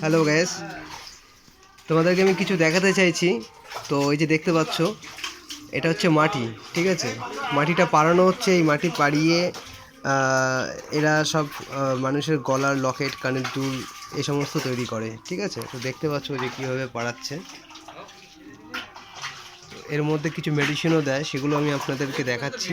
Hello gas তোমাদেরকে আমি কিছু দেখাতে চাইছি। তো এই যে দেখতে পাচ্ছ, এটা হচ্ছে মাটি, ঠিক আছে? মাটিটা পাড়ানো হচ্ছে, এই মাটি পাড়িয়ে এরা সব মানুষের গলার লকেট, কানের দুল, এই সমস্ত তৈরি করে, ঠিক আছে? তো দেখতে পাচ্ছ যে কীভাবে পাড়াচ্ছে। এর মধ্যে কিছু মেডিসিনও দেয়, সেগুলো আমি আপনাদেরকে দেখাচ্ছি।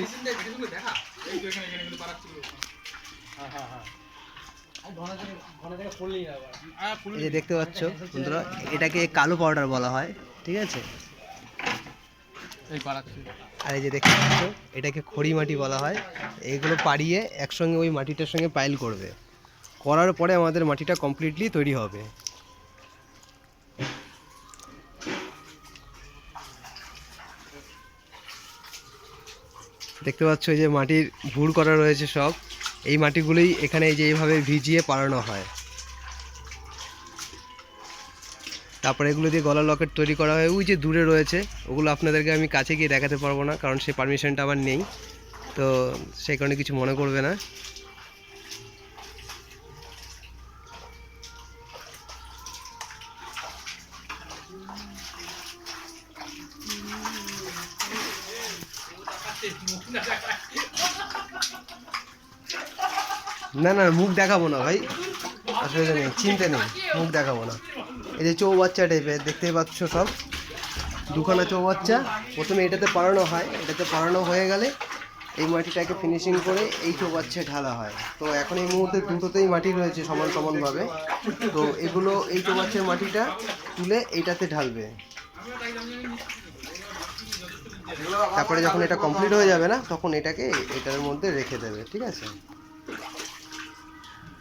এই যে দেখতে পাচ্ছ বন্ধুরা এটাকে কালো পাউডার বলা হয় ঠিক আছে? এই আর এই যে দেখতে পাচ্ছ এটাকে খড়ি মাটি বলা হয়। এইগুলো পাড়িয়ে একসঙ্গে ওই মাটিটার সঙ্গে পাইল করবে। করার পরে আমাদের মাটিটা কমপ্লিটলি তৈরি হবে। দেখতে পাচ্ছ এই যে মাটির ভুড় করা রয়েছে সব। এই মাটিগুলোই এখানে এই যে এইভাবে ভিজিয়ে পাড়ানো হয়। তারপরে এগুলো দিয়ে গলা লকেট তৈরি করা হয়। ওই যে দূরে রয়েছে, ওগুলো আপনাদেরকে আমি কাছে গিয়ে দেখাতে পারব না, কারণ সেই পারমিশনটা আমার নেই। তো সেই কারণে কিছু মনে করবে না না। না না, মুখ দেখাবো না ভাই। অসুবিধা নেই, চিন্তা নেই, মুখ দেখাবো না। এই যে চৌবাচ্চা টাইপের দেখতেই পাচ্ছ সব। দুখানা চৌবাচ্চা। প্রথমে এটাতে পাড়ানো হয়, এটাতে পাড়ানো হয়ে গেলে এই মাটিটাকে ফিনিশিং করে এই চৌবাচ্চায় ঢালা হয়। তো এখন এই মুহূর্তে দুটোতেই মাটি রয়েছে সমান সমানভাবে। তো এগুলো এই চৌবাচ্চার মাটিটা তুলে এইটাতে ঢালবে। তারপরে যখন এটা কমপ্লিট হয়ে যাবে না, তখন এটাকে এটার মধ্যে রেখে দেবে, ঠিক আছে?